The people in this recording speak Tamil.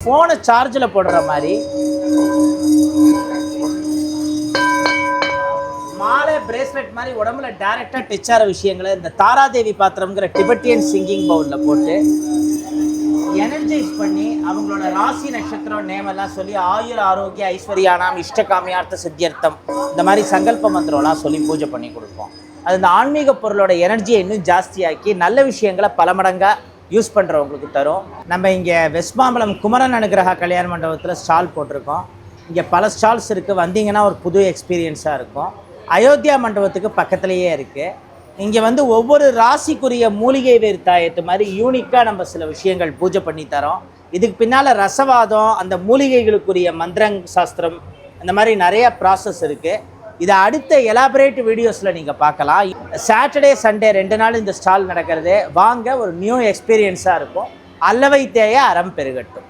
ஃபோனை சார்ஜில் போடுற மாதிரி. மாலை பிரேஸ்லெட் மாதிரி உடம்புல டைரெக்டாக டச் ஆகிற விஷயங்களை இந்த தாராதேவி பாத்திரம்ங்கிற டிபெட்டியன் சிங்கிங் பவுலில் போட்டு எனர்ஜைஸ் பண்ணி அவங்களோட ராசி நட்சத்திரம் நேம் எல்லாம் சொல்லி ஆயுர் ஆரோக்கிய ஐஸ்வர்யானாம் இஷ்டகாமியார்த்த சித்தியர்த்தம் இந்த மாதிரி சங்கல்ப மந்திரம்லாம் சொல்லி பூஜை பண்ணி கொடுப்போம். அது இந்த ஆன்மீக பொருளோட எனர்ஜியை இன்னும் ஜாஸ்தியாக்கி நல்ல விஷயங்களை பல மடங்காக யூஸ் பண்ணுறவங்களுக்கு தரும். நம்ம இங்கே வெஸ்மாம்பலம் குமரன் அனுகிரகா கல்யாண மண்டபத்தில் ஸ்டால் போட்டிருக்கோம். இங்கே பல ஸ்டால்ஸ் இருக்குது வந்தீங்கன்னா ஒரு புது எக்ஸ்பீரியன்ஸாக இருக்கும். அயோத்தியா மண்டபத்துக்கு பக்கத்துலேயே இருக்குது இங்கே வந்து ஒவ்வொரு ராசிக்குரிய மூலிகை வேர் தாயத்து மாதிரி யூனிக்காக நம்ம சில விஷயங்கள் பூஜை பண்ணி தரோம். இதுக்கு பின்னால் ரசவாதம் அந்த மூலிகைகளுக்குரிய மந்திரங் சாஸ்திரம் அந்த மாதிரி நிறையா ப்ராசஸ் இருக்குது இதை அடுத்த எலாபரேட் வீடியோஸில் நீங்கள் பார்க்கலாம். சாட்டர்டே சண்டே ரெண்டு நாள் இந்த ஸ்டால் நடக்கிறது. வாங்க ஒரு நியூ எக்ஸ்பீரியன்ஸாக இருக்கும். அல்லவை தேய அறம் பெருகட்டும்.